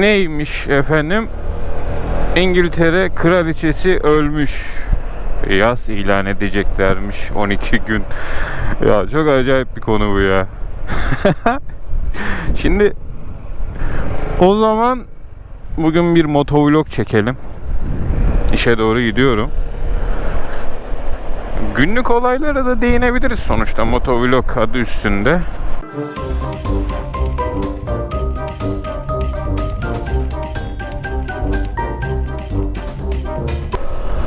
Neymiş efendim? İngiltere kraliçesi ölmüş. Yaz ilan edeceklermiş 12 gün. Ya çok acayip bir konu bu ya. Şimdi o zaman bugün bir motovlog çekelim. İşe doğru gidiyorum. Günlük olaylara da değinebiliriz sonuçta motovlog adı üstünde.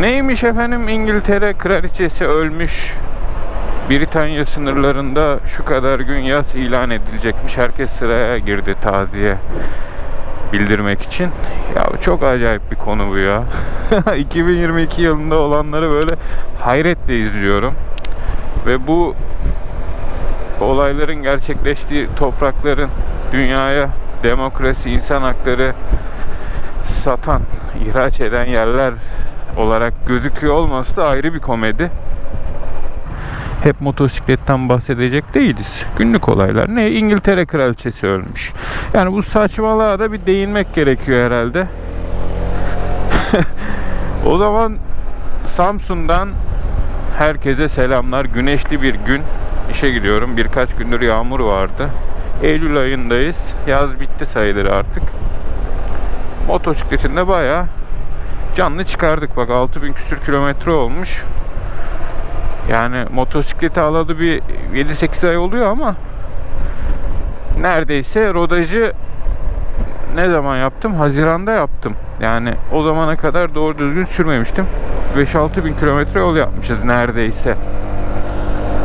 Neymiş efendim İngiltere kraliçesi ölmüş. Britanya sınırlarında şu kadar gün yaz ilan edilecekmiş. Herkes sıraya girdi taziye bildirmek için. Ya çok acayip bir konu bu ya. 2022 yılında olanları böyle hayretle izliyorum. Ve bu olayların gerçekleştiği toprakların dünyaya demokrasi, insan hakları satan, ihraç eden yerler olarak gözüküyor olması da ayrı bir komedi. Hep motosikletten bahsedecek değiliz. Günlük olaylar. Ne? İngiltere kraliçesi ölmüş. Yani bu saçmalığa da bir değinmek gerekiyor herhalde. o zaman Samsun'dan herkese selamlar. Güneşli bir gün. İşe gidiyorum. Birkaç gündür yağmur vardı. Eylül ayındayız. Yaz bitti sayılır artık. Motosikletinde bayağı canlı çıkardık. Bak 6000 küsür kilometre olmuş. Yani motosikleti alalı bir 7-8 ay oluyor ama neredeyse rodajı ne zaman yaptım? Haziranda yaptım. Yani o zamana kadar doğru düzgün sürmemiştim. 5-6 bin kilometre yol yapmışız neredeyse.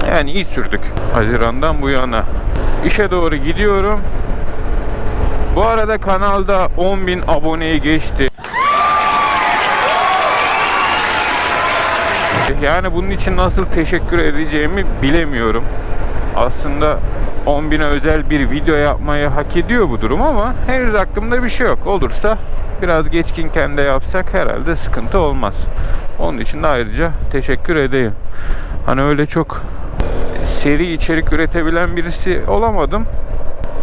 Yani iyi sürdük. Hazirandan bu yana. İşe doğru gidiyorum. Bu arada kanalda 10 bin aboneyi geçti. Yani bunun için nasıl teşekkür edeceğimi bilemiyorum. Aslında 10 bine özel bir video yapmayı hak ediyor bu durum ama henüz aklımda bir şey yok. Olursa biraz geçkinken de yapsak herhalde sıkıntı olmaz. Onun için de ayrıca teşekkür edeyim. Hani öyle çok seri içerik üretebilen birisi olamadım.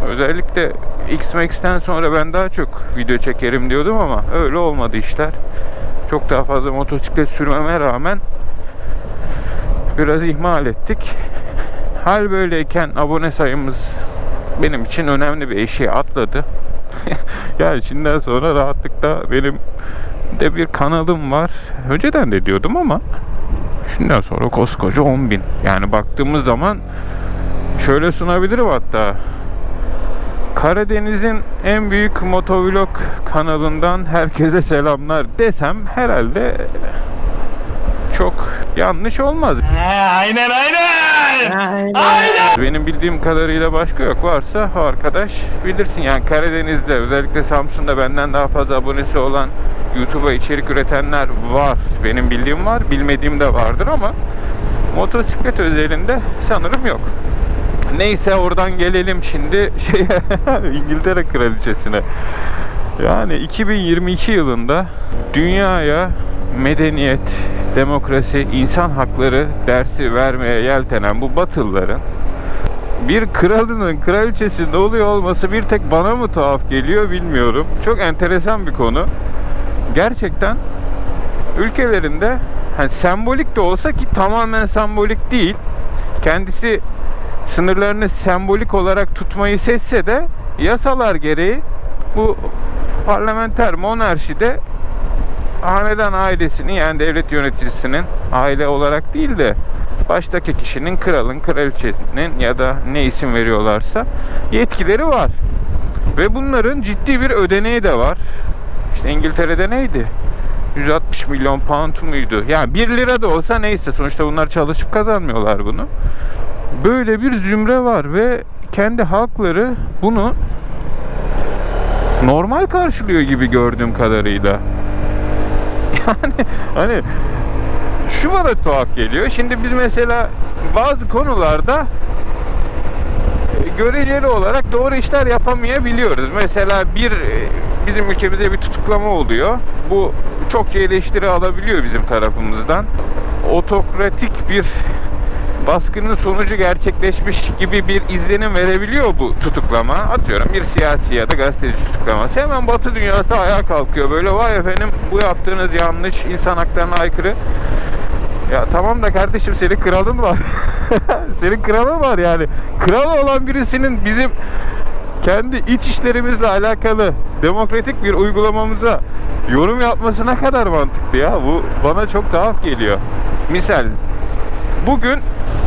Özellikle X-Max'ten sonra ben daha çok video çekerim diyordum ama öyle olmadı işler. Çok daha fazla motosiklet sürmeme rağmen biraz ihmal ettik. Hal böyleyken abone sayımız benim için önemli bir eşiğe atladı. yani şimdiden sonra rahatlıkla benim de bir kanalım var. Önceden de diyordum ama şimdiden sonra koskoca 10 bin. Yani baktığımız zaman şöyle sunabilirim hatta. Karadeniz'in en büyük motovlog kanalından herkese selamlar desem herhalde yanlış olmaz. aynen aynen. Benim bildiğim kadarıyla başka yok. Varsa o arkadaş bilirsin yani Karadeniz'de özellikle Samsun'da benden daha fazla abonesi olan YouTube'a içerik üretenler var. Benim bildiğim var. Bilmediğim de vardır ama motosiklet özelinde sanırım yok. Neyse oradan gelelim şimdi şey İngiltere kraliçesine. Yani 2022 yılında dünyaya medeniyet, demokrasi, insan hakları dersi vermeye yeltenen bu batılıların bir kralının kraliçesinde oluyor olması bir tek bana mı tuhaf geliyor bilmiyorum. Çok enteresan bir konu. Gerçekten ülkelerinde hani sembolik de olsa ki tamamen sembolik değil. Kendisi sınırlarını sembolik olarak tutmayı seçse de yasalar gereği bu parlamenter monarşide hanedan ailesinin yani devlet yöneticisinin aile olarak değil de baştaki kişinin kralın, kraliçenin ya da ne isim veriyorlarsa yetkileri var. Ve bunların ciddi bir ödeneği de var. İşte İngiltere'de neydi? 160 milyon pound muydu? Yani 1 lira da olsa neyse sonuçta bunlar çalışıp kazanmıyorlar bunu. Böyle bir zümre var ve kendi halkları bunu normal karşılıyor gibi gördüğüm kadarıyla. Yani hani şu bana tuhaf geliyor. Şimdi biz mesela bazı konularda e, göreceli olarak doğru işler yapamayabiliyoruz. Mesela bir e, bizim ülkemizde bir tutuklama oluyor. Bu çokça eleştiri alabiliyor bizim tarafımızdan. Otokratik bir baskının sonucu gerçekleşmiş gibi bir izlenim verebiliyor bu tutuklama. Atıyorum bir siyasi ya da gazeteci tutuklaması. Hemen Batı dünyası ayağa kalkıyor. Böyle vay efendim bu yaptığınız yanlış, insan haklarına aykırı. Ya tamam da kardeşim senin kralın var. senin kralın var yani. Kral olan birisinin bizim kendi iç işlerimizle alakalı demokratik bir uygulamamıza yorum yapması ne kadar mantıklı ya. Bu bana çok tuhaf geliyor. Misal bugün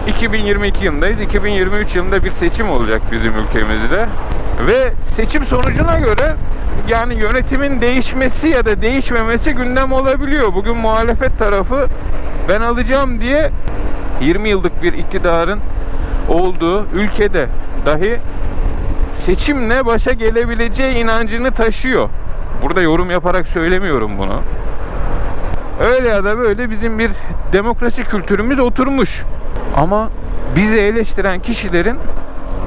2022 yılındayız. 2023 yılında bir seçim olacak bizim ülkemizde. Ve seçim sonucuna göre yani yönetimin değişmesi ya da değişmemesi gündem olabiliyor. Bugün muhalefet tarafı ben alacağım diye 20 yıllık bir iktidarın olduğu ülkede dahi seçimle başa gelebileceği inancını taşıyor. Burada yorum yaparak söylemiyorum bunu. Öyle ya da böyle bizim bir demokrasi kültürümüz oturmuş. Ama bizi eleştiren kişilerin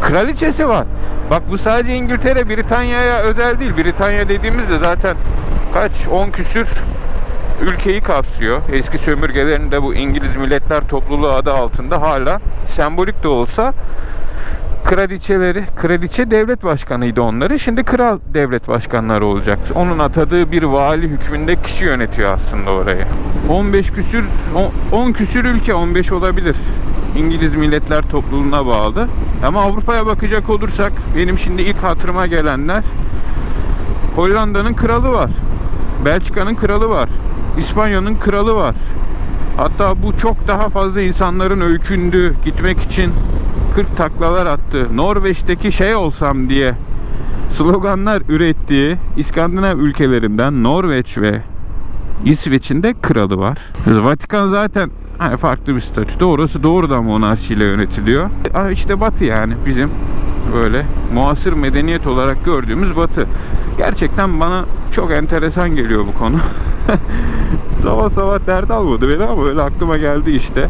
kraliçesi var. Bak bu sadece İngiltere, Britanya'ya özel değil. Britanya dediğimizde zaten kaç 10 küsür ülkeyi kapsıyor. Eski sömürgelerinde bu İngiliz Milletler Topluluğu adı altında hala sembolik de olsa kraliçeleri, kraliçe devlet başkanıydı onları. Şimdi kral devlet başkanları olacak. Onun atadığı bir vali hükmünde kişi yönetiyor aslında orayı. 15 küsür, 10 küsür ülke 15 olabilir. İngiliz Milletler Topluluğu'na bağlı. Ama Avrupa'ya bakacak olursak benim şimdi ilk hatırıma gelenler Hollanda'nın kralı var. Belçika'nın kralı var. İspanya'nın kralı var. Hatta bu çok daha fazla insanların öykündüğü, gitmek için 40 taklalar attı. Norveç'teki şey olsam diye sloganlar ürettiği İskandinav ülkelerinden Norveç ve İsveç'in de kralı var. Vatikan zaten hani farklı bir statüde. Orası doğrudan monarşiyle yönetiliyor. Aa, işte Batı yani bizim böyle muasır medeniyet olarak gördüğümüz Batı. Gerçekten bana çok enteresan geliyor bu konu. sabah sabah dert almadı beni ama öyle aklıma geldi işte.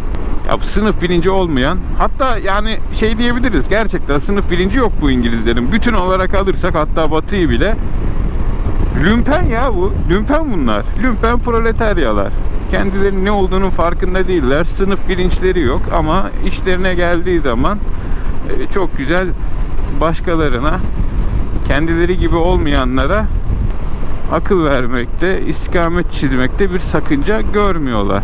Ya sınıf bilinci olmayan hatta yani şey diyebiliriz gerçekten sınıf bilinci yok bu İngilizlerin. Bütün olarak alırsak hatta Batı'yı bile Lümpen ya bu. Lümpen bunlar. Lümpen proletaryalar. Kendilerinin ne olduğunun farkında değiller. Sınıf bilinçleri yok ama işlerine geldiği zaman e, çok güzel başkalarına kendileri gibi olmayanlara akıl vermekte, istikamet çizmekte bir sakınca görmüyorlar.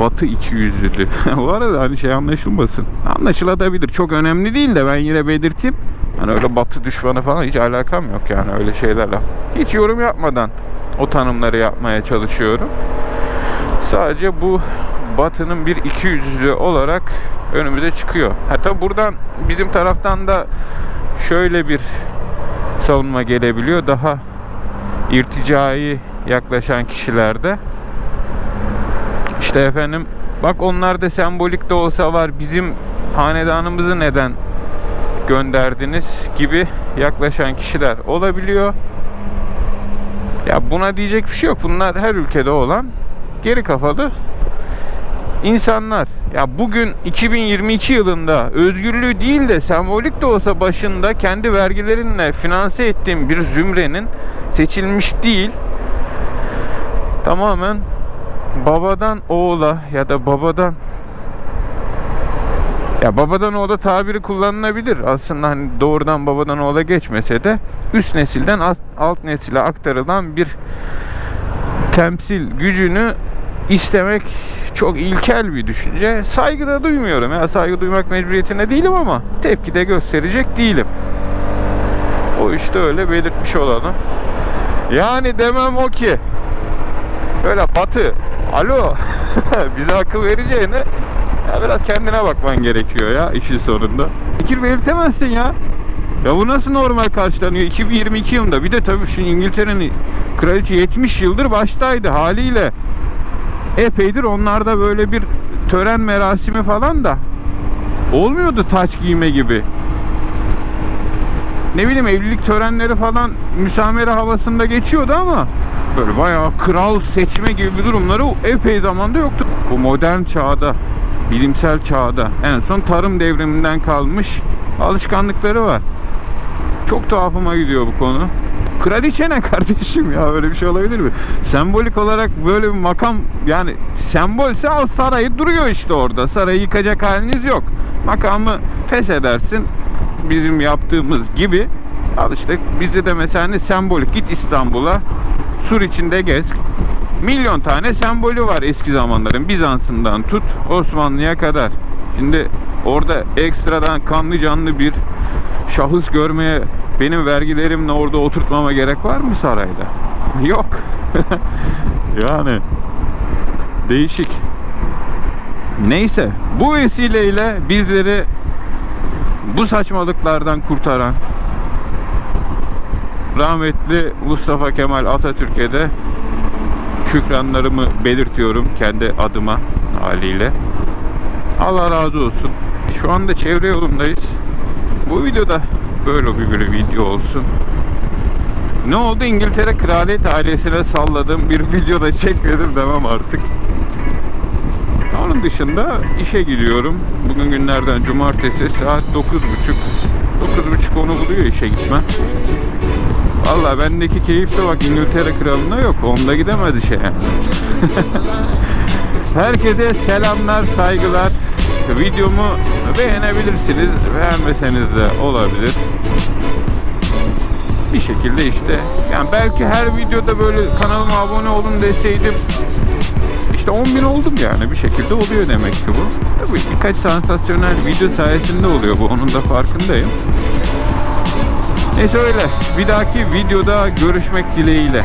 Batı iki yüzlülü. Bu arada hani şey anlaşılmasın. Anlaşılabilir. Çok önemli değil de ben yine belirteyim. Hani öyle batı düşmanı falan hiç alakam yok yani öyle şeylerle. Hiç yorum yapmadan o tanımları yapmaya çalışıyorum. Sadece bu batının bir iki yüzlü olarak önümüze çıkıyor. Hatta buradan bizim taraftan da şöyle bir savunma gelebiliyor. Daha irticai yaklaşan kişilerde işte efendim bak onlar da sembolik de olsa var bizim hanedanımızı neden gönderdiniz gibi yaklaşan kişiler olabiliyor. Ya buna diyecek bir şey yok. Bunlar her ülkede olan geri kafalı insanlar. Ya bugün 2022 yılında özgürlüğü değil de sembolik de olsa başında kendi vergilerinle finanse ettiğim bir zümrenin seçilmiş değil tamamen babadan oğula ya da babadan ya babadan oğula tabiri kullanılabilir. Aslında hani doğrudan babadan oğula geçmese de üst nesilden alt, nesile aktarılan bir temsil gücünü istemek çok ilkel bir düşünce. Saygı da duymuyorum. Ya saygı duymak mecburiyetinde değilim ama tepki de gösterecek değilim. O işte öyle belirtmiş olalım. Yani demem o ki böyle batı alo bize akıl vereceğine ya biraz kendine bakman gerekiyor ya işin sonunda. Fikir belirtemezsin ya. Ya bu nasıl normal karşılanıyor 2022 yılında? Bir de tabii şu İngiltere'nin kraliçe 70 yıldır baştaydı haliyle. Epeydir onlarda böyle bir tören merasimi falan da olmuyordu taç giyme gibi. Ne bileyim evlilik törenleri falan müsamere havasında geçiyordu ama böyle bayağı kral seçme gibi bir durumları epey zamanda yoktu. Bu modern çağda, bilimsel çağda en son tarım devriminden kalmış alışkanlıkları var. Çok tuhafıma gidiyor bu konu. Kraliçe ne kardeşim ya öyle bir şey olabilir mi? Sembolik olarak böyle bir makam yani sembolse al sarayı duruyor işte orada. Sarayı yıkacak haliniz yok. Makamı feshedersin bizim yaptığımız gibi. Al işte bizde de mesela ne sembolik git İstanbul'a sur içinde gez. Milyon tane sembolü var eski zamanların Bizans'ından tut Osmanlı'ya kadar. Şimdi orada ekstradan kanlı canlı bir şahıs görmeye benim vergilerimle orada oturtmama gerek var mı sarayda? Yok. yani değişik. Neyse bu vesileyle bizleri bu saçmalıklardan kurtaran rahmetli Mustafa Kemal Atatürk'e de şükranlarımı belirtiyorum kendi adıma haliyle. Allah razı olsun. Şu anda çevre yolundayız. Bu videoda böyle bir, bir video olsun. Ne oldu İngiltere kraliyet ailesine salladığım bir videoda çekmedim demem artık. Onun dışında işe gidiyorum. Bugün günlerden cumartesi saat 9.30. 9.30 onu buluyor işe gitme. Valla bendeki keyif de bak İngiltere kralına yok. Onda gidemez işe yani. Herkese selamlar, saygılar. Videomu beğenebilirsiniz. Beğenmeseniz de olabilir. Bir şekilde işte. Yani belki her videoda böyle kanalıma abone olun deseydim işte 10 bin oldum yani bir şekilde oluyor demek ki bu. Tabii birkaç sansasyonel video sayesinde oluyor bu onun da farkındayım. Neyse öyle. Bir dahaki videoda görüşmek dileğiyle.